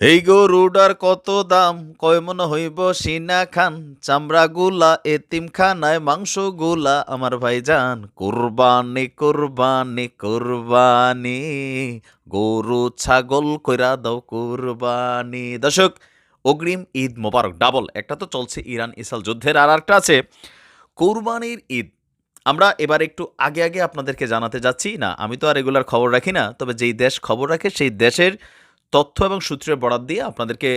এই গরুডার কত দাম? কয় মনে হইব সিনা খান? চামড়া গুলা এতিম খানায় মাংসগুলা আমার ভাইজান, কুরবানি কুরবানি কুরবানি। গরু ছাগল কইরা দাও কুরবানি। দর্শক, অগ্রিম ঈদ মোবারক, ডাবল। একটা তো চলছে ইরান ইসরায়েল যুদ্ধের, আর একটা আছে কোরবানির ঈদ। আমরা এবার একটু আগে আগে আপনাদেরকে জানাতে যাচ্ছি। না, আমি তো আর রেগুলার খবর রাখি না, তবে যেই দেশ খবর রাখে, সেই দেশের তথ্য এবং সূত্রের বরাত দিয়ে আপনাদেরকে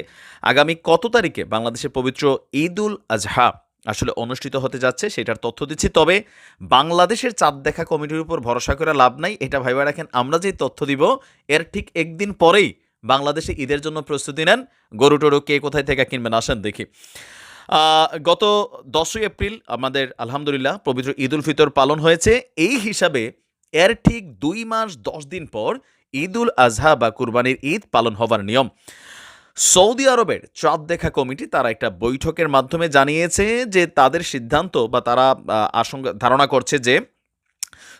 আগামী কত তারিখে বাংলাদেশের পবিত্র ঈদ উল আজহা আসলে অনুষ্ঠিত হতে যাচ্ছে, সেটার তথ্য দিচ্ছি। তবে বাংলাদেশের চাঁদ দেখা কমিটির উপর ভরসা করে লাভ নাই, এটা ভাইবা রাখেন, আমরা যে তথ্য দিব, এর ঠিক একদিন পরেই বাংলাদেশে ঈদের জন্য প্রস্তুতি নেন। গরু টরু কে কোথায় থেকে কিনবেন আসেন দেখি। গত দশই এপ্রিল আমাদের আলহামদুলিল্লাহ পবিত্র ঈদ উল ফিতর পালন হয়েছে। এই হিসাবে এর ঠিক দুই মাস দশ দিন পর ঈদ উল আজহা বা কুরবানির ঈদ পালন হবার নিয়ম। সৌদি আরবের চাঁদ দেখা কমিটি তারা একটা বৈঠকের মাধ্যমে জানিয়েছে যে তাদের সিদ্ধান্ত বা তারা আশঙ্কা ধারণা করছে যে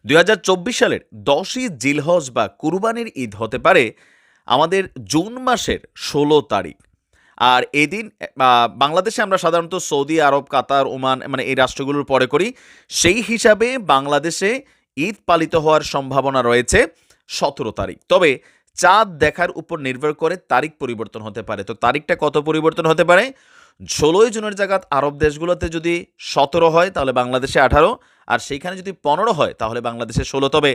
দু হাজার চব্বিশ সালের দশই জিলহজ বা কুরবানির ঈদ হতে পারে আমাদের জুন মাসের ষোলো তারিখ। আর এদিন বাংলাদেশে আমরা সাধারণত সৌদি আরব, কাতার, ওমান মানে এই রাষ্ট্রগুলোর পরে করি। সেই হিসাবে বাংলাদেশে ঈদ পালিত হওয়ার সম্ভাবনা রয়েছে। সতেরো তারিখ। তবে চাঁদ দেখার উপর নির্ভর করে তারিখ পরিবর্তন হতে পারে। তো তারিখটা কত পরিবর্তন হতে পারে? ষোলোই জুনের জায়গাত আরব দেশগুলোতে যদি সতেরো হয়, তাহলে বাংলাদেশে আঠারো। আর সেইখানে যদি পনেরো হয়, তাহলে বাংলাদেশে ষোলো। তবে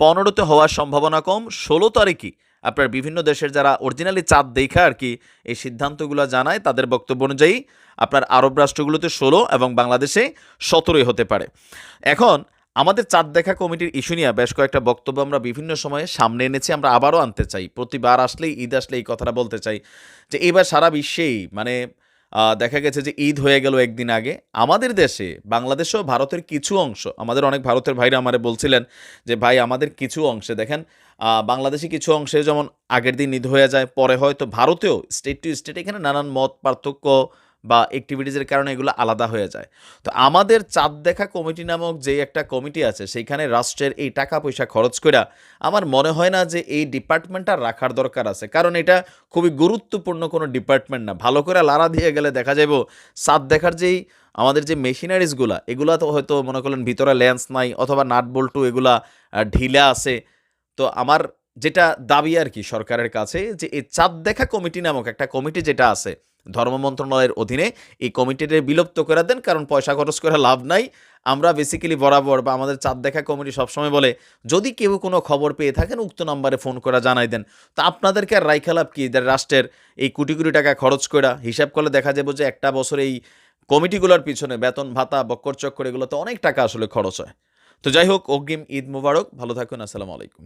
পনেরোতে হওয়ার সম্ভাবনা কম। ষোলো তারিখই আপনার বিভিন্ন দেশের যারা অরিজিনালি চাঁদ দেখা আর কি, এই সিদ্ধান্তগুলো জানায়, তাদের বক্তব্য অনুযায়ী আপনার আরব রাষ্ট্রগুলোতে ষোলো এবং বাংলাদেশে সতেরোই হতে পারে। এখন আমাদের চাঁদ দেখা কমিটির ইস্যু নিয়ে বেশ কয়েকটা বক্তব্য আমরা বিভিন্ন সময়ে সামনে এনেছি, আমরা আবারও আনতে চাই। প্রতিবার আসলেই, ঈদ আসলে এই কথাটা বলতে চাই যে, এবার সারা বিশ্বেই মানে দেখা গেছে যে, ঈদ হয়ে গেল একদিন আগে। আমাদের দেশে বাংলাদেশেও ভারতের কিছু অংশ, আমাদের অনেক ভারতের ভাইরা আমারে বলছিলেন যে, ভাই, আমাদের কিছু অংশে দেখেন বাংলাদেশে কিছু অংশে যেমন আগের দিন ঈদ হয়ে যায়, পরে হয়তো ভারতেও স্টেট টু স্টেট এখানে নানান মত পার্থক্য বা অ্যাক্টিভিটিসের কারণে এগুলো আলাদা হয়ে যায়। তো আমাদের চাঁদ দেখা কমিটি নামক যে একটা কমিটি আছে, সেইখানে রাষ্ট্রের এই টাকা পয়সা খরচ করা আমার মনে হয় না যে এই ডিপার্টমেন্টটা রাখার দরকার আছে। কারণ এটা খুবই গুরুত্বপূর্ণ কোনো ডিপার্টমেন্ট না। ভালো করে লাড়া দিয়ে গেলে দেখা যাব চাঁদ দেখার যেই আমাদের যে মেশিনারিজগুলা এগুলা তো হয়তো মনে করলেন ভিতরে লেন্স নাই অথবা নাট বল্টু এগুলা ঢিলা আছে। তো আমার যেটা দাবি আর কি সরকারের কাছে যে এই চাঁদ দেখা কমিটি নামক একটা কমিটি যেটা আছে, ধর্ম মন্ত্রণালয়ের অধীনে, এই কমিটিটা বিলুপ্ত করে দেন, কারণ পয়সা খরচ করে লাভ নাই। আমরা বেসিক্যালি বরাবর বা আমাদের চাঁদ দেখা কমিটি সবসময় বলে, যদি কেউ কোনো খবর পেয়ে থাকেন, উক্ত নম্বরে ফোন করে জানাই দেন। তা আপনাদেরকে আর রাইখালাপ কি? রাষ্ট্রের এই কোটি কোটি টাকা খরচ করা হিসাব করলে দেখা যাবে যে একটা বছর এই কমিটিগুলোর পিছনে বেতন, ভাতা, বক্কর চক্কর, এগুলোতে অনেক টাকা আসলে খরচ হয়। তো যাই হোক, অগ্রিম ঈদ মুবারক। ভালো থাকুন, আসসালামু আলাইকুম।